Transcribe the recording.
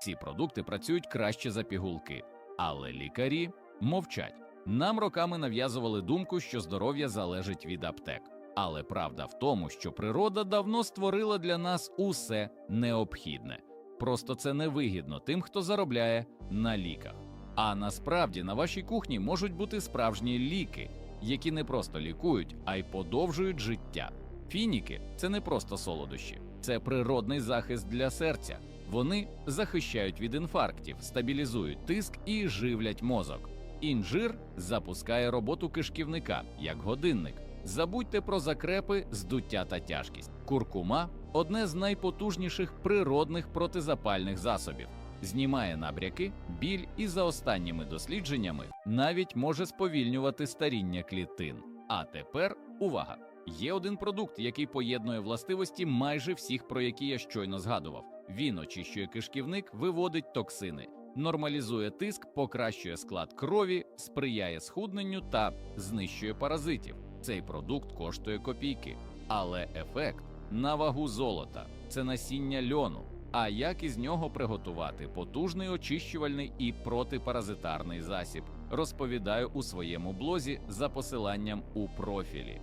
Ці продукти працюють краще за пігулки, але лікарі мовчать. Нам роками нав'язували думку, що здоров'я залежить від аптек. Але правда в тому, що природа давно створила для нас усе необхідне. Просто це невигідно тим, хто заробляє на ліках. А насправді на вашій кухні можуть бути справжні ліки, які не просто лікують, а й подовжують життя. Фініки це не просто солодощі, це природний захист для серця. Вони захищають від інфарктів, стабілізують тиск і живлять мозок. Інжир запускає роботу кишківника як годинник. Забудьте про закрепи, здуття та тяжкість. Куркума одне з найпотужніших природних протизапальних засобів. Знімає набряки, біль і за останніми дослідженнями навіть може сповільнювати старіння клітин. А тепер увага! Є один продукт, який поєднує властивості майже всіх, про які я щойно згадував. Він очищує кишківник, виводить токсини, нормалізує тиск, покращує склад крові, сприяє схудненню та знищує паразитів. Цей продукт коштує копійки, але ефект на вагу золота це насіння льону. А як із нього приготувати потужний очищувальний і протипаразитарний засіб, розповідаю у своєму блозі за посиланням у профілі.